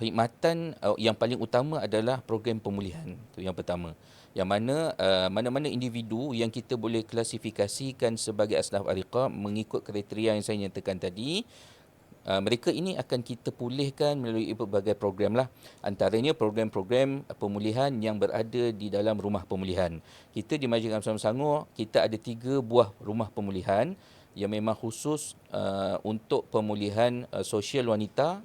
perkhidmatan uh, yang paling utama adalah program pemulihan. Itu yang pertama. Yang mana uh, mana-mana individu yang kita boleh klasifikasikan sebagai asnaf ariqah mengikut kriteria yang saya nyatakan tadi, Uh, mereka ini akan kita pulihkan melalui berbagai program lah. Antaranya program-program pemulihan yang berada di dalam rumah pemulihan. Kita di Majlis Amsam Sangor, kita ada tiga buah rumah pemulihan yang memang khusus uh, untuk pemulihan uh, sosial wanita,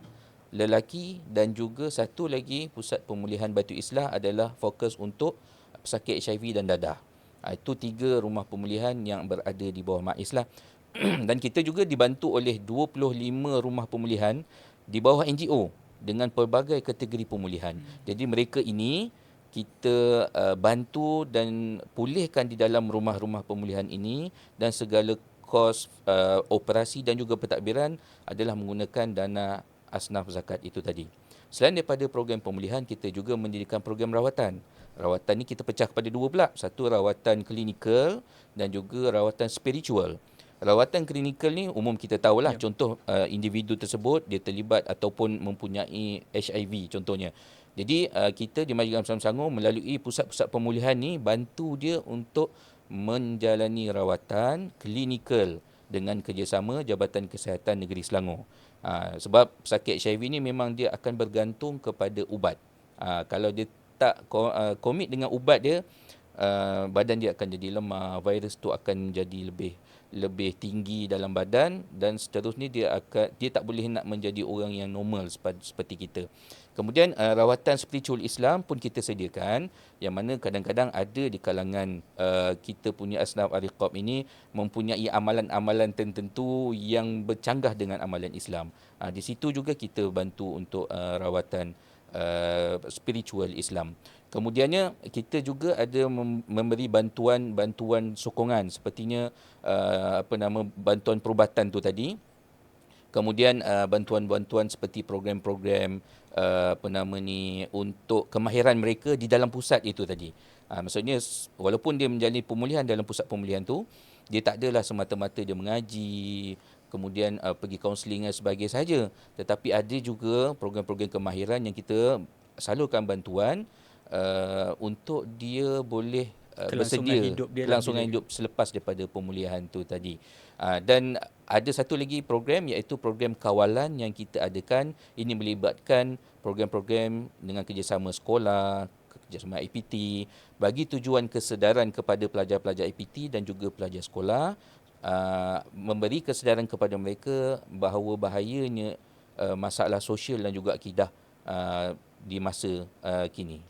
lelaki dan juga satu lagi pusat pemulihan Batu Islah adalah fokus untuk pesakit HIV dan dadah. Uh, itu tiga rumah pemulihan yang berada di bawah MAIS lah. dan kita juga dibantu oleh 25 rumah pemulihan di bawah NGO dengan pelbagai kategori pemulihan. Jadi mereka ini kita uh, bantu dan pulihkan di dalam rumah-rumah pemulihan ini dan segala kos uh, operasi dan juga pentadbiran adalah menggunakan dana asnaf zakat itu tadi. Selain daripada program pemulihan, kita juga mendirikan program rawatan. Rawatan ni kita pecah kepada dua pula. Satu rawatan klinikal dan juga rawatan spiritual. Rawatan klinikal ni umum kita tahulah yep. contoh uh, individu tersebut dia terlibat ataupun mempunyai HIV contohnya. Jadi uh, kita di Majlis Amsam Sangor melalui pusat-pusat pemulihan ni bantu dia untuk menjalani rawatan klinikal dengan kerjasama Jabatan Kesihatan Negeri Selangor. Uh, sebab sakit HIV ni memang dia akan bergantung kepada ubat. Uh, kalau dia tak uh, komit dengan ubat dia, badan dia akan jadi lemah, virus tu akan jadi lebih lebih tinggi dalam badan dan seterusnya dia akan dia tak boleh nak menjadi orang yang normal seperti kita. Kemudian uh, rawatan spiritual Islam pun kita sediakan yang mana kadang-kadang ada di kalangan uh, kita punya asnaf ariqab ini mempunyai amalan-amalan tertentu yang bercanggah dengan amalan Islam. Uh, di situ juga kita bantu untuk uh, rawatan uh, spiritual Islam. Kemudiannya kita juga ada memberi bantuan-bantuan sokongan sepertinya uh, apa nama bantuan perubatan tu tadi. Kemudian uh, bantuan-bantuan seperti program-program uh, apa nama ni untuk kemahiran mereka di dalam pusat itu tadi. Uh, maksudnya walaupun dia menjalani pemulihan dalam pusat pemulihan tu, dia tak adalah semata-mata dia mengaji, kemudian uh, pergi kaunseling dan sebagainya saja. Tetapi ada juga program-program kemahiran yang kita salurkan bantuan uh, untuk dia boleh uh, bersedia hidup dia kelangsungan hidup selepas daripada pemulihan tu tadi. Uh, dan ada satu lagi program iaitu program kawalan yang kita adakan ini melibatkan program-program dengan kerjasama sekolah, kerjasama IPT bagi tujuan kesedaran kepada pelajar-pelajar IPT dan juga pelajar sekolah uh, memberi kesedaran kepada mereka bahawa bahayanya uh, masalah sosial dan juga akidah uh, di masa uh, kini.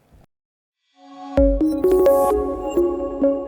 Thank you.